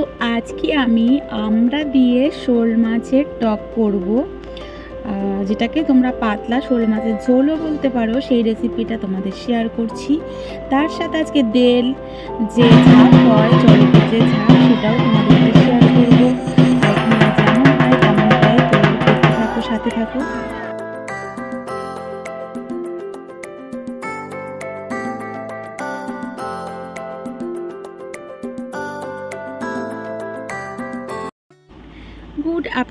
তো আজকে আমি আমরা দিয়ে শোল মাছের টক করব। যেটাকে তোমরা পাতলা শোল মাছের ঝোলও বলতে পারো, সেই রেসিপিটা তোমাদের শেয়ার করছি। তার সাথে আজকে দেল, যে ঝাঁপ হয় জলপের যে ঝাঁপ সেটাও তোমাদের শেয়ার করব। সাথে থাকো।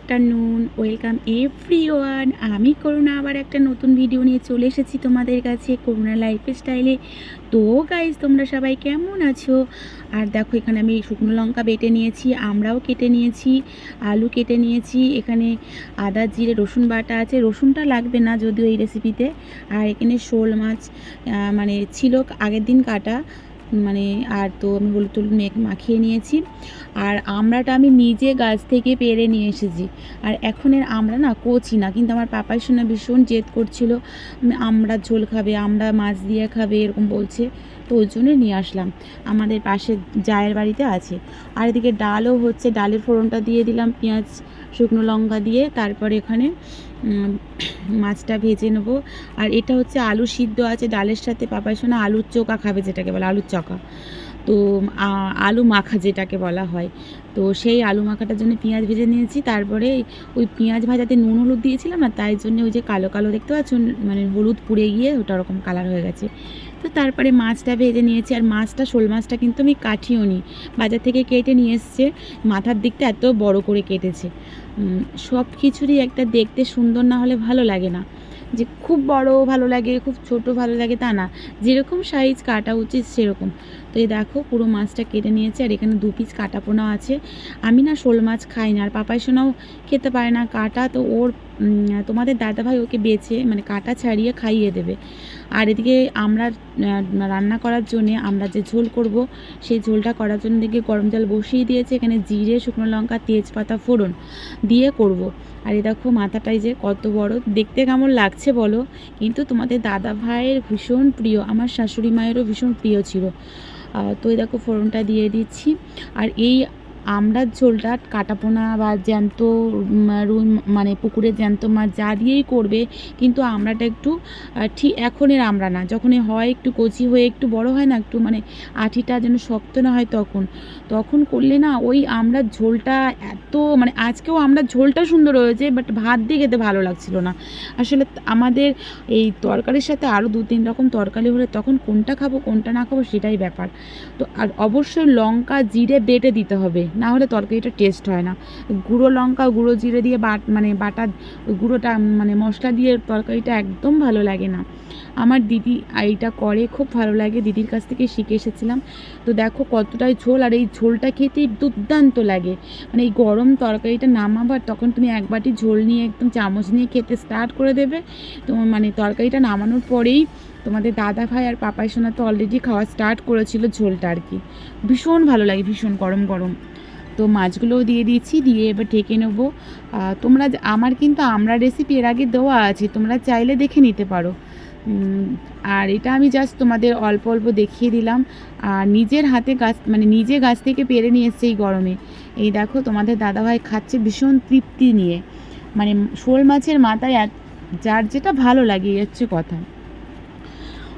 আফটারনুন ওয়েলকাম এভরি ওয়ান আমি করুণা, আবার একটা নতুন ভিডিও নিয়ে চলে এসেছি তোমাদের কাছে, করুণা লাইফ স্টাইলে তো গাইজ তোমরা সবাই কেমন আছো? আর দেখো, এখানে আমি শুকনো লঙ্কা বেটে নিয়েছি, আমরাও কেটে নিয়েছি, আলু কেটে নিয়েছি, এখানে আদা, জিরে, রসুন বাটা আছে। রসুনটা লাগবে না যদিও এই রেসিপিতে আর এখানে শোল মাছ মানে ছিল আগের দিন কাটা। মানে আর তো আমি হলুদ টলুদ মেখ মাখিয়ে নিয়েছি। আর আমড়াটা আমি নিজে গাছ থেকে পেরে নিয়ে এসেছি। আর এখন এর আমরা না কচি না, কিন্তু আমার পাপাই শুনে ভীষণ জেদ করছিল আমড়া ঝোল খাবে, আমড়া মাছ দিয়ে খাবে, এরকম বলছে। তো ওই জন্য নিয়ে আসলাম। আমাদের পাশে জায়ের বাড়িতে আছে। আর এদিকে ডালও হচ্ছে, ডালের ফোড়নটা দিয়ে দিলাম, পেঁয়াজ, শুকনো লঙ্কা দিয়ে, তারপরে এখানে মাছটা ভেজে নেব। আর এটা হচ্ছে আলু সিদ্ধ আছে, ডালের সাথে পাপাই শোনা আলুর চোকা খাবে যেটাকে বলে, আলুর চকা তো আলু মাখা যেটাকে বলা হয়। তো সেই আলু মাখাটার জন্য পেঁয়াজ ভেজে নিয়েছি। তারপরে ওই পেঁয়াজ ভাজাতে নুন হলুদ দিয়েছিলাম না তাই জন্য ওই যে কালো কালো দেখতে পাচ্ছ মানে হলুদ পুড়ে গিয়ে ওটা ওরকম কালার হয়ে গেছে। তো তারপরে মাছটা ভেজে নিয়েছি আর মাছটা, শোল মাছটা কিন্তু আমি কাটিও নি। বাজার থেকে কেটে নিয়ে এসছে। মাথার দিকটা এত বড় করে কেটেছে। সব কিছুরই একটা দেখতে সুন্দর না হলে ভালো লাগে না। যে খুব বড় ভালো লাগে, খুব ছোট ভালো লাগে তা না। যেরকম সাইজ কাটা উচিত সেরকম। তো এই দেখো পুরো মাছটা কেটে নিয়েছে, আর এখানে দু পিস কাটা পোনা আছে। আমি না শোল মাছ খাই না, আর পাপাই সোনাও খেতে পারে না কাটা, তো ওর তোমাদের দাদাভাই ওকে বেছে মানে কাটা ছাড়িয়ে খাইয়ে দেবে। আর এদিকে আমরা রান্না করার জন্যে আমরা যে ঝোল করব, সেই ঝোলটা করার জন্য দেখে গরম জল বসিয়ে দিয়েছে, এখানে জিরে, শুকনো লঙ্কা, তেজপাতা, ফোড়ন দিয়ে করব। আর এই দেখো মাথাটাই যে কত বড়, দেখতে কেমন লাগছে বলো? কিন্তু তোমাদের দাদা ভাইয়ের ভীষণ প্রিয়, আমার শাশুড়ি মায়েরও ভীষণ প্রিয় ছিল। তো দেখো ফোড়নটা দিয়ে দিচ্ছি। আর এই আমড়ার ঝোলটা কাটাপোনা বা জ্যান্ত রুই মানে পুকুরে জ্যান্ত মাছ যা দিয়েই করবে, কিন্তু আমড়াটা একটু ঠিক এখনের আমড়া না। যখনই হয় একটু কচি হয়ে একটু বড় হয় না, একটু মানে আঠিটা যেন শক্ত না হয় তখন। তখন করলে না ওই আমড়ার ঝোলটা এত মানে আজকেও আমড়ার ঝোলটা সুন্দর হয়েছে বাট ভাত দিয়ে খেতে ভালো লাগছিল না। আসলে আমাদের এই তরকারির সাথে আরও দু তিন রকম তরকারি হলে তখন কোনটা খাব, কোনটা না খাব সেটাই ব্যাপার। তো আর অবশ্যই লঙ্কা, জিরে বেটে দিতে হবে। না হলে তরকারিটা টেস্ট হয় না। গুঁড়ো লঙ্কা, গুঁড়ো জিরে দিয়ে বাট মানে বাটা, গুঁড়োটা মানে মশলা দিয়ে তরকারিটা একদম ভালো লাগে না। আমার দিদি এইটা করে, খুব ভালো লাগে, দিদির কাছ থেকে শিখে এসেছিলাম। তো দেখো কতটাই ঝোল, আর এই ঝোলটা খেতেই দুর্দান্ত লাগে। মানে এই গরম তরকারিটা নামাবার, তখন তুমি এক বাটি ঝোল নিয়ে, একদম চামচ নিয়ে খেতে স্টার্ট করে দেবে। তো মানে তরকারিটা নামানোর পরেই তোমাদের দাদা ভাই আর পাপাই সোনা তো অলরেডি খাওয়া স্টার্ট করেছিল ঝোলটা আর কি। ভীষণ ভালো লাগে, ভীষণ গরম গরম। তো মাছগুলোও দিয়ে দিচ্ছি দিয়ে এবার ঢেকে নেব। তোমরা আমার কিন্তু আমরা রেসিপি এর আগে দেওয়া আছে, তোমরা চাইলে দেখে নিতে পারো। আর এটা আমি জাস্ট তোমাদের অল্প অল্প দেখিয়ে দিলাম। আর নিজের হাতে গাছ মানে নিজে গাছ থেকে পেরে নিয়ে এসছে এই গরমে। এই দেখো, তোমাদের দাদাভাই খাচ্ছে ভীষণ তৃপ্তি নিয়ে। মানে শোল মাছের মাথায় যার যেটা ভালো লাগে, এই হচ্ছে কথা।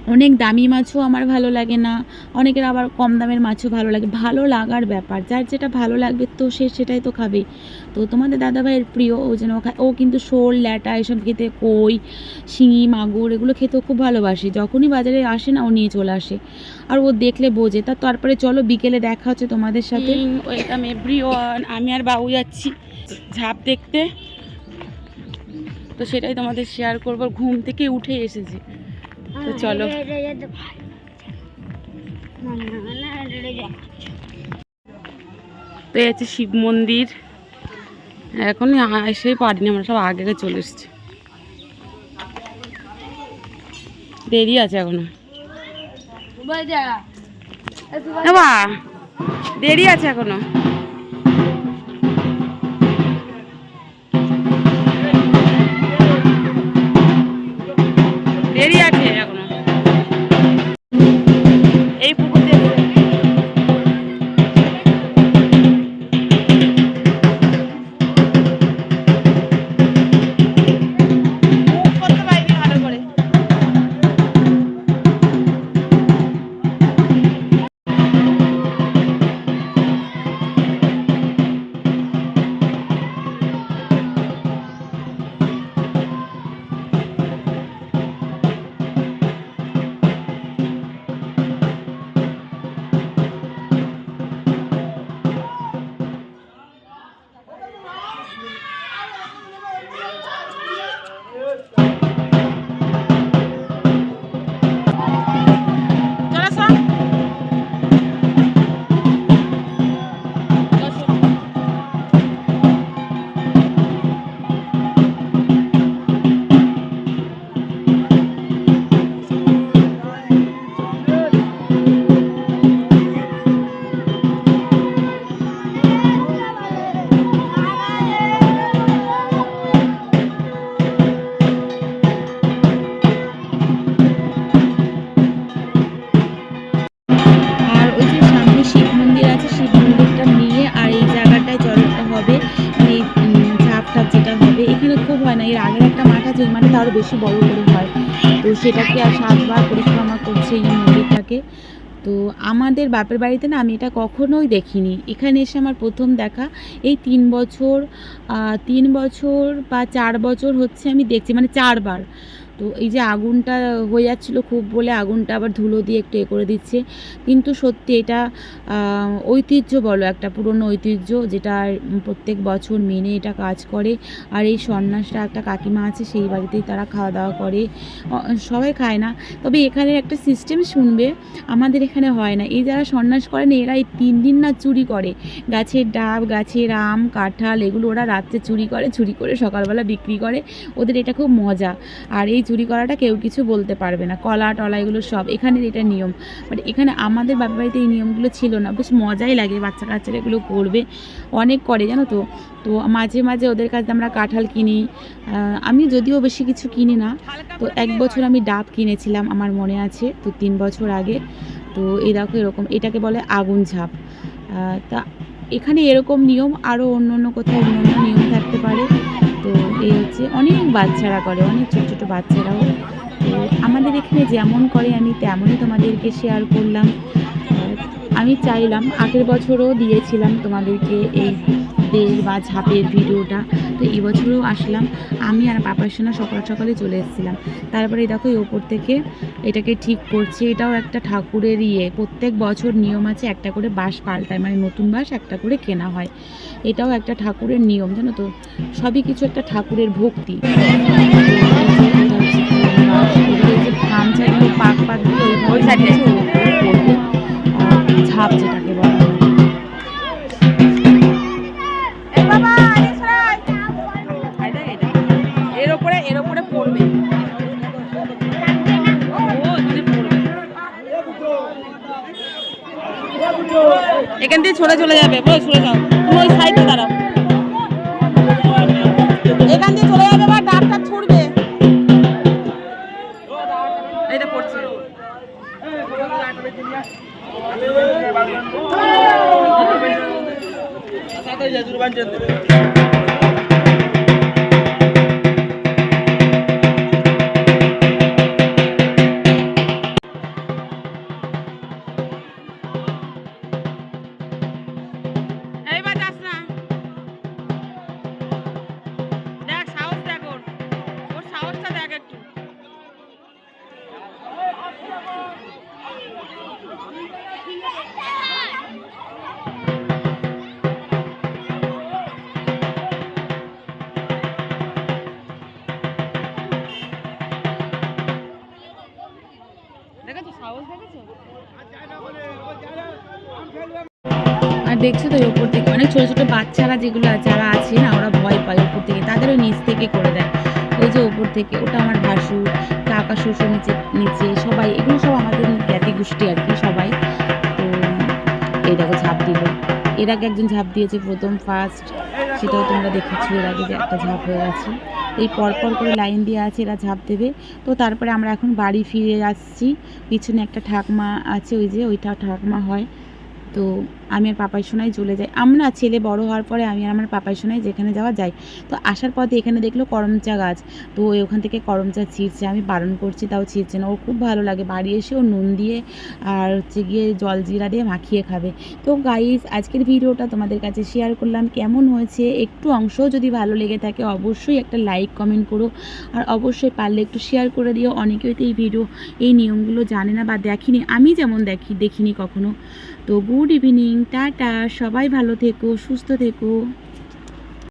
অনেক দামি মাছও আমার ভালো লাগে না, অনেকের আবার কম দামের মাছও ভালো লাগে। ভালো লাগার ব্যাপার, যার যেটা ভালো লাগবে তো সে সেটাই তো খাবে। তো তোমাদের দাদাভাইয়ের প্রিয়, ও যেন ও কিন্তু শোল, ল্যাটা, এসব খেতে কই, শিঙি, মাগুর, এগুলো খেতেও খুব ভালোবাসে। যখনই বাজারে আসে না, ও নিয়ে চলে আসে। আর ও দেখলে বোঝে। তা তারপরে চলো বিকেলে দেখা হচ্ছে তোমাদের সাথে। ওয়েলকাম এভরিওয়ান আমি আর বাবু যাচ্ছি ঝাঁপ দেখতে। তো সেটাই তোমাদের শেয়ার করব। ঘুম থেকে উঠে এসেছি। তো চলো। তো এই হচ্ছে শিব মন্দির। এখন এসেই পারিনি আমরা সব আগে আগে চলে এসছি। দেরি আছে এখনও। দেরি আছে এখনও। হবে মানে, এই ঝাপটা যেটা হবে। এখানে খুব হয় না, এর আগের একটা মাঠ আছে, ওই মাঠে আরও বেশি বড় করে হয়। তো সেটাকে আর সাতবার পরিক্রমা করছে এই মন্দিরটাকে। তো আমাদের বাপের বাড়িতে না আমি এটা কখনোই দেখিনি। এখানে এসে আমার প্রথম দেখা, এই তিন বছর তিন বছর বা চার বছর হচ্ছে আমি দেখছি মানে চারবার। তো এই যে আগুনটা হয়ে যাচ্ছিল খুব বলে আগুনটা আবার ধুলো দিয়ে একটু এ করে দিচ্ছে। কিন্তু সত্যি এটা ঐতিহ্য বলো, একটা পুরনো ঐতিহ্য যেটা প্রত্যেক বছর মেনে এটা কাজ করে। আর এই সন্ন্যাসটা একটা কাকিমা আছে, সেই বাড়িতেই তারা খাওয়া দাওয়া করে সবাই খায় না। তবে এখানে একটা সিস্টেম শুনবে, আমাদের এখানে হয় না। এই যারা সন্ন্যাস করেন, এরা এই তিন দিন না চুরি করে। গাছের ডাব, গাছের আম, কাঁঠাল, এগুলো ওরা রাত্রে চুরি করে চুরি করে সকালবেলা বিক্রি করে। ওদের এটা খুব মজা। আর এই চুরি করাটা কেউ কিছু বলতে পারবে না। কলা, টলা এগুলো সব। এখানের এটা নিয়ম। বাট এখানে আমাদের বাপের বাড়িতে এই নিয়মগুলো ছিল না। বেশ মজাই লাগে বাচ্চা কাচ্চারা এগুলো করবে। অনেক করে, জানো তো? তো মাঝে মাঝে ওদের কাছে আমরা কাঁঠাল কিনি। আমি যদিও বেশি কিছু কিনি না। তো এক বছর আমি ডাব কিনেছিলাম আমার মনে আছে, তো তিন বছর আগে। তো এই দেখো এরকম, এটাকে বলে আগুন ঝাঁপ। তা এখানে এরকম নিয়ম আরও অন্য অন্য কোথাও অন্য অন্য নিয়ম থাকতে পারে। এই হচ্ছে অনেক বাচ্চারা করে, অনেক ছোটো ছোটো বাচ্চারাও। আমাদের এখানে যেমন করে, আমি তেমনই তোমাদেরকে শেয়ার করলাম। আমি চাইলাম আগের বছরও দিয়েছিলাম তোমাদেরকে এই বেল বা ঝাঁপের ভিডিওটা। তো এই বছরও আসলাম। আমি আর পাপার সোনা সকাল সকালে চলে এসেছিলাম। তারপরে দেখো এই ওপর থেকে এটাকে ঠিক করছে। এটাও একটা ঠাকুরের ইয়ে। প্রত্যেক বছর নিয়ম আছে একটা করে বাঁশ পাল্টায়। মানে নতুন বাঁশ একটা করে কেনা হয়। এটাও একটা ঠাকুরের নিয়ম, জানো তো? সবই কিছু একটা ঠাকুরের ভক্তি। পাক ঝাঁপ যেটাকে বলা। হয় ছড়ে চলে যাবে বল শুনে যাও তুমি ওই সাইডে দাঁড়াও। এখান দিয়ে চলে যাবে বা ডাক্তার ছুটবে এইটা পড়ছে। এইবার দেখছ তো ওপর থেকে? অনেক ছোট ছোট বাচ্চারা যেগুলো যারা আছে না, ওরা ভয় পায় ওপর থেকে। তাদেরও নিচ থেকে করে দেয়। ওই যে ওপর থেকে, ওটা আমার ভাসুর, কাকা, শ্বশুর নিচে নিচে, সবাই, এগুলো সব আমাদের জ্ঞাতি গোষ্ঠী আর কি, সবাই। তো এই দেখো ঝাঁপ দিল। এর আগে একজন ঝাঁপ দিয়েছে প্রথম ফার্স্ট সেটাও তোমরা দেখেছ। এর আগে যে একটা ঝাঁপ হয়ে গেছে। এই পরপর করে লাইন দিয়ে আছে, এরা ঝাঁপ দেবে। তো তারপরে আমরা এখন বাড়ি ফিরে আসছি। পিছনে একটা ঠাকমা আছে, ওই যে, ওইটা ঠাকমা হয়। তো আমি আর পাপাই সোনাই চলে যাই। আমরা ছেলে বড় হওয়ার পরে আমি আর আমার পাপাই সোনাই যেখানে যাওয়া যাই তো আসার পথে এখানে দেখল করমচা গাছ। তো ওখান থেকে করমচা ছিঁড়ছে, আমি বারণ করছি, তাও ছিঁড়ছে না। ওর খুব ভালো লাগে। বাড়ি এসে ও নুন দিয়ে আর হচ্ছে গিয়ে জল জিরা দিয়ে মাখিয়ে খাবে। তো গাইস আজকের ভিডিওটা তোমাদের কাছে শেয়ার করলাম। কেমন হয়েছে? একটু অংশও যদি ভালো লেগে থাকে, অবশ্যই একটা লাইক কমেন্ট করো। আর অবশ্যই পারলে একটু শেয়ার করে দিও। অনেকেই তো এই ভিডিও এই নিয়মগুলো জানে না বা দেখিনি। আমি যেমন দেখি, দেখিনি কখনো। তো গুড ইভিনিং টাটা সবাই ভালো থেকো সুস্থ থেকো।